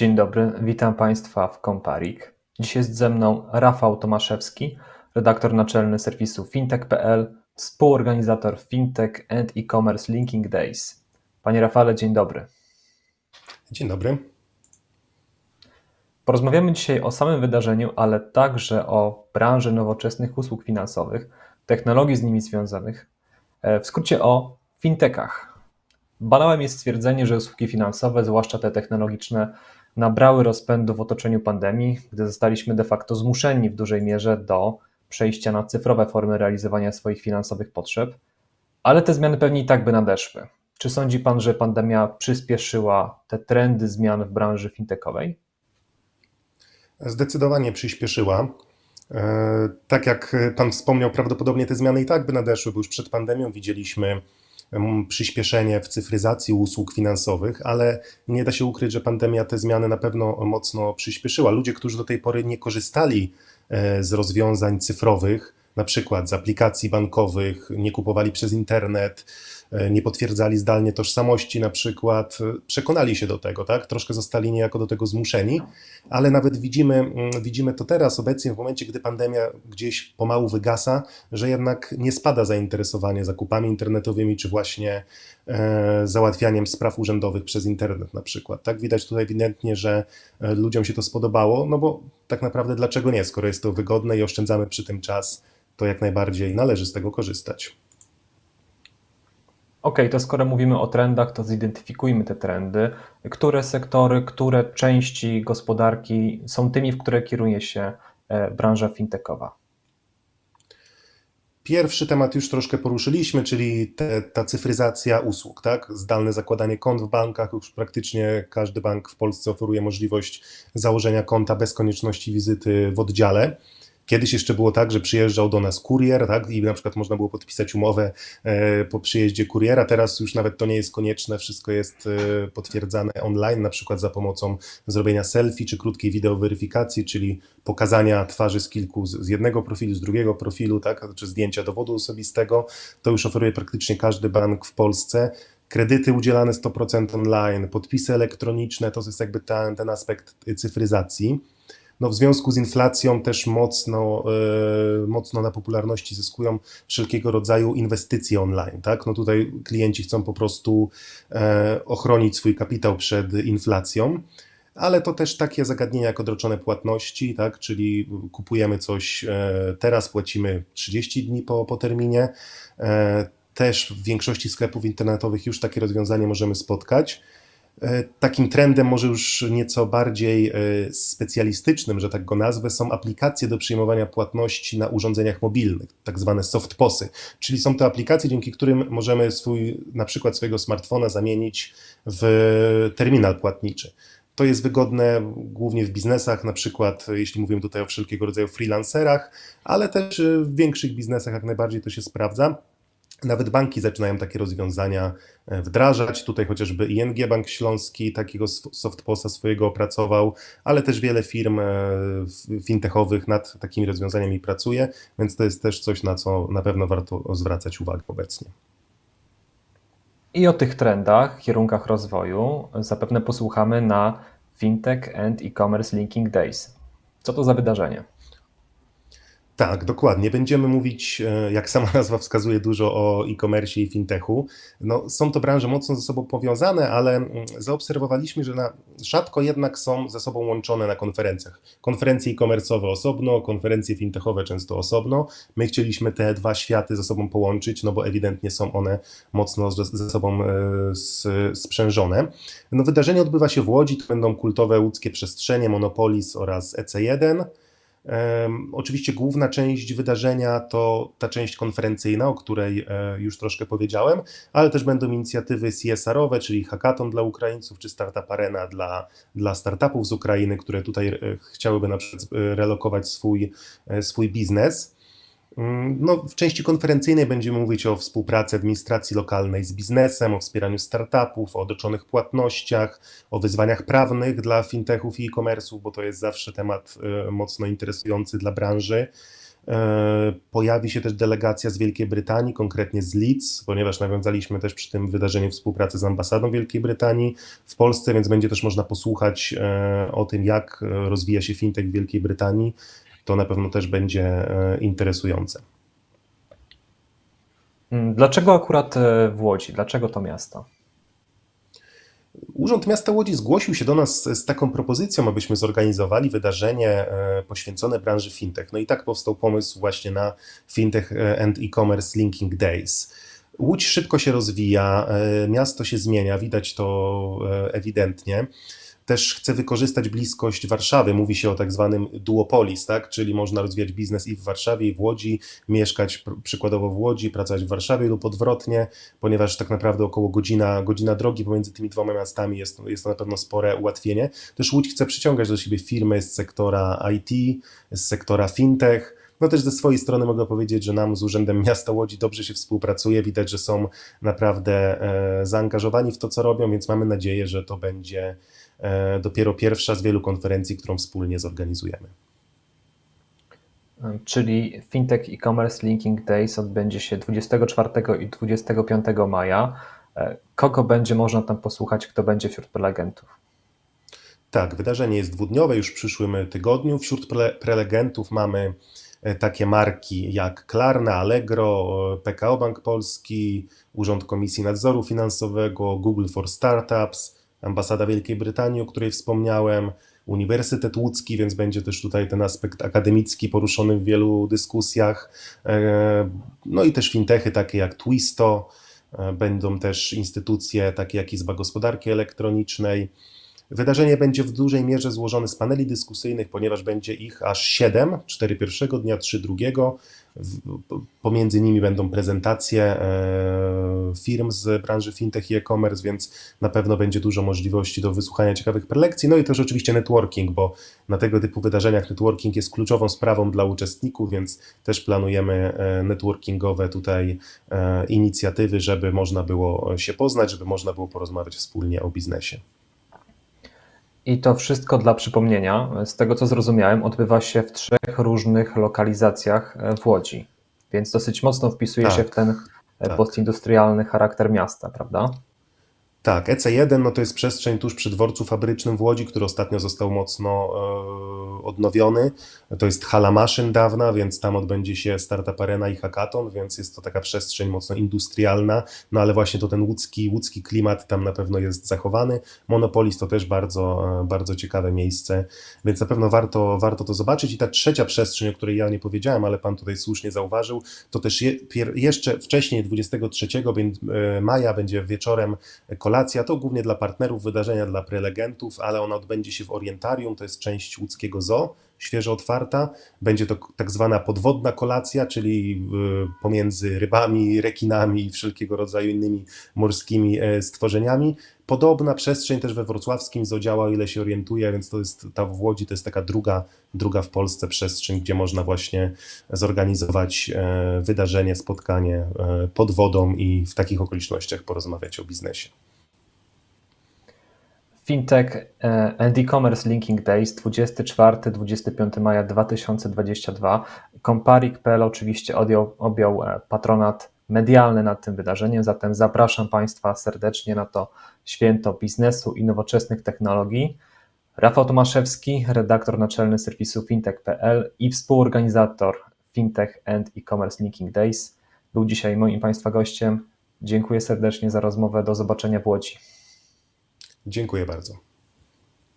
Dzień dobry, witam Państwa w Komparik. Dziś jest ze mną Rafał Tomaszewski, redaktor naczelny serwisu fintech.pl, współorganizator Fintech and E-Commerce Linking Days. Panie Rafale, dzień dobry. Dzień dobry. Porozmawiamy dzisiaj o samym wydarzeniu, ale także o branży nowoczesnych usług finansowych, technologii z nimi związanych, e, w skrócie o fintechach. Banałem jest stwierdzenie, że usługi finansowe, zwłaszcza te technologiczne, nabrały rozpędu w otoczeniu pandemii, gdy zostaliśmy de facto zmuszeni w dużej mierze do przejścia na cyfrowe formy realizowania swoich finansowych potrzeb, ale te zmiany pewnie i tak by nadeszły. Czy sądzi Pan, że pandemia przyspieszyła te trendy zmian w branży fintechowej? Zdecydowanie przyspieszyła. E, Tak jak Pan wspomniał, prawdopodobnie te zmiany i tak by nadeszły, bo już przed pandemią widzieliśmy przyspieszenie w cyfryzacji usług finansowych, ale nie da się ukryć, że pandemia te zmiany na pewno mocno przyspieszyła. Ludzie, którzy do tej pory nie korzystali e, z rozwiązań cyfrowych, na przykład z aplikacji bankowych, nie kupowali przez internet, e, nie potwierdzali zdalnie tożsamości na przykład, e, przekonali się do tego, tak? Troszkę zostali niejako do tego zmuszeni, ale nawet widzimy, mm, widzimy to teraz, obecnie w momencie, gdy pandemia gdzieś pomału wygasa, że jednak nie spada zainteresowanie zakupami internetowymi, czy właśnie e, załatwianiem spraw urzędowych przez internet na przykład. Tak widać tutaj ewidentnie, że e, ludziom się to spodobało, no bo tak naprawdę dlaczego nie, skoro jest to wygodne i oszczędzamy przy tym czas, to jak najbardziej należy z tego korzystać. Ok, to skoro mówimy o trendach, to zidentyfikujmy te trendy. Które sektory, które części gospodarki są tymi, w które kieruje się e, branża fintechowa? Pierwszy temat już troszkę poruszyliśmy, czyli te, ta cyfryzacja usług, tak? Zdalne zakładanie kont w bankach. Już praktycznie każdy bank w Polsce oferuje możliwość założenia konta bez konieczności wizyty w oddziale. Kiedyś jeszcze było tak, że przyjeżdżał do nas kurier, tak? I na przykład można było podpisać umowę e, po przyjeździe kuriera. Teraz już nawet to nie jest konieczne, wszystko jest e, potwierdzane online, na przykład za pomocą zrobienia selfie czy krótkiej wideoweryfikacji, czyli pokazania twarzy z kilku, z jednego profilu, z drugiego profilu, tak? Czy zdjęcia dowodu osobistego. To już oferuje praktycznie każdy bank w Polsce. Kredyty udzielane 100% online, podpisy elektroniczne, to jest jakby ten, ten aspekt cyfryzacji. No, w związku z inflacją też mocno, e, mocno na popularności zyskują wszelkiego rodzaju inwestycje online. Tak? No tutaj klienci chcą po prostu e, ochronić swój kapitał przed inflacją. Ale to też takie zagadnienia jak odroczone płatności, tak? czyli kupujemy coś e, teraz, płacimy 30 dni po, po terminie. Też w większości sklepów internetowych już takie rozwiązanie możemy spotkać. E, Takim trendem, może już nieco bardziej e, specjalistycznym, że tak go nazwę, są aplikacje do przyjmowania płatności na urządzeniach mobilnych, tak zwane softposy. Czyli są to aplikacje, dzięki którym możemy swój, na przykład swojego smartfona zamienić w terminal płatniczy. To jest wygodne głównie w biznesach, na przykład jeśli mówimy tutaj o wszelkiego rodzaju freelancerach, ale też w większych biznesach jak najbardziej to się sprawdza. Nawet banki zaczynają takie rozwiązania e, wdrażać. Tutaj chociażby ING Bank Śląski takiego softposa swojego opracował, ale też wiele firm e, fintechowych nad takimi rozwiązaniami pracuje, więc to jest też coś, na co na pewno warto zwracać uwagę obecnie. I o tych trendach, kierunkach rozwoju zapewne posłuchamy na Fintech and E-Commerce Linking Days. Co to za wydarzenie? Tak, dokładnie. Będziemy mówić, e, jak sama nazwa wskazuje, dużo o e-commerce i fintechu. No, są to branże mocno ze sobą powiązane, ale mm, zaobserwowaliśmy, że na, rzadko jednak są ze sobą łączone na konferencjach. Konferencje e-commerce'owe osobno, konferencje fintechowe często osobno. My chcieliśmy te dwa światy ze sobą połączyć, no bo ewidentnie są one mocno ze, ze sobą e, sprzężone. No, wydarzenie odbywa się w Łodzi, to będą kultowe łódzkie przestrzenie, Monopolis oraz EC1. Oczywiście główna część wydarzenia to ta część konferencyjna, o której e, już troszkę powiedziałem, ale też będą inicjatywy CSR-owe, czyli hackathon dla Ukraińców, czy Startup Arena dla, dla startupów z Ukrainy, które tutaj e, chciałyby na przykład e, relokować swój, swój biznes. Mm, No, w części konferencyjnej będziemy mówić o współpracy administracji lokalnej z biznesem, o wspieraniu startupów, o odroczonych płatnościach, o wyzwaniach prawnych dla fintechów i e-commerce'ów, bo to jest zawsze temat e, mocno interesujący dla branży. E, Pojawi się też delegacja z Wielkiej Brytanii, konkretnie z Leeds, ponieważ nawiązaliśmy też przy tym wydarzeniu współpracę z ambasadą Wielkiej Brytanii w Polsce, więc będzie też można posłuchać e, o tym, jak rozwija się fintech w Wielkiej Brytanii. To na pewno też będzie e, interesujące. Mm, Dlaczego akurat e, w Łodzi? Dlaczego to miasto? Urząd Miasta Łodzi zgłosił się do nas z taką propozycją, abyśmy zorganizowali wydarzenie e, poświęcone branży fintech. No i tak powstał pomysł właśnie na Fintech and E-Commerce Linking Days. Łódź szybko się rozwija, miasto się zmienia, widać to ewidentnie. Też chce wykorzystać bliskość Warszawy. Mówi się o tak zwanym duopolis, tak? czyli można rozwijać biznes i w Warszawie, i w Łodzi, mieszkać pr- przykładowo w Łodzi, pracować w Warszawie lub odwrotnie, ponieważ tak naprawdę około godzina, godzina drogi pomiędzy tymi dwoma miastami jest, jest to na pewno spore ułatwienie. Też Łódź chce przyciągać do siebie firmy z sektora IT, z sektora fintech. No też ze swojej strony mogę powiedzieć, że nam z Urzędem Miasta Łodzi dobrze się współpracuje. Widać, że są naprawdę e, zaangażowani w to, co robią, więc mamy nadzieję, że to będzie dopiero pierwsza z wielu konferencji, którą wspólnie zorganizujemy. E, Czyli Fintech E-Commerce Linking Days odbędzie się 24 i 25 maja. E, Kogo będzie można tam posłuchać, kto będzie wśród prelegentów? Tak, wydarzenie jest dwudniowe już w przyszłym tygodniu. Wśród pre- prelegentów mamy e, takie marki jak Klarna, Allegro, e, PKO Bank Polski, Urząd Komisji Nadzoru Finansowego, Google for Startups, Ambasada Wielkiej Brytanii, o której wspomniałem, Uniwersytet Łódzki, więc będzie też tutaj ten aspekt akademicki poruszony w wielu dyskusjach. E, No i też fintechy takie jak Twisto, e, będą też instytucje takie jak Izba Gospodarki Elektronicznej. Wydarzenie będzie w dużej mierze złożone z paneli dyskusyjnych, ponieważ będzie ich aż 7, 4 pierwszego dnia, 3 drugiego. Pomiędzy nimi będą prezentacje e, firm z branży fintech i e-commerce, więc na pewno będzie dużo możliwości do wysłuchania ciekawych prelekcji. No i też oczywiście networking, bo na tego typu wydarzeniach networking jest kluczową sprawą dla uczestników, więc też planujemy e, networkingowe tutaj e, inicjatywy, żeby można było się poznać, żeby można było porozmawiać wspólnie o biznesie. I to wszystko dla przypomnienia, z tego co zrozumiałem, odbywa się w trzech różnych lokalizacjach e, w Łodzi, więc dosyć mocno wpisuje Tak, się w ten e, tak. postindustrialny charakter miasta, prawda? Tak, EC1 no to jest przestrzeń tuż przy dworcu fabrycznym w Łodzi, który ostatnio został mocno e, odnowiony. To jest hala maszyn dawna, więc tam odbędzie się Startup Arena i Hackathon, więc jest to taka przestrzeń mocno industrialna, no ale właśnie to ten łódzki, łódzki klimat tam na pewno jest zachowany. Monopolis to też bardzo, e, bardzo ciekawe miejsce, więc na pewno warto, warto to zobaczyć. I ta trzecia przestrzeń, o której ja nie powiedziałem, ale Pan tutaj słusznie zauważył, to też je, jeszcze wcześniej, 23 bę- e, maja, będzie wieczorem kolacja. To głównie dla partnerów wydarzenia, dla prelegentów, ale ona odbędzie się w Orientarium, to jest część łódzkiego zoo, świeżo otwarta. Będzie to tak zwana podwodna kolacja, czyli y, pomiędzy rybami, rekinami i wszelkiego rodzaju innymi morskimi e, stworzeniami. Podobna przestrzeń też we wrocławskim zoo działa, o ile się orientuję, więc to jest ta w Łodzi, to jest taka druga, druga w Polsce przestrzeń, gdzie można właśnie zorganizować e, wydarzenie, spotkanie e, pod wodą i w takich okolicznościach porozmawiać o biznesie. Fintech e, and e-commerce linking days 24-25 maja 2022. Comparik.pl oczywiście odjął, objął e, patronat medialny nad tym wydarzeniem, zatem zapraszam Państwa serdecznie na to święto biznesu i nowoczesnych technologii. Rafał Tomaszewski, redaktor naczelny serwisu fintech.pl i współorganizator Fintech and e-commerce linking days był dzisiaj moim Państwa gościem. Dziękuję serdecznie za rozmowę. Do zobaczenia w Łodzi. Dziękuję bardzo.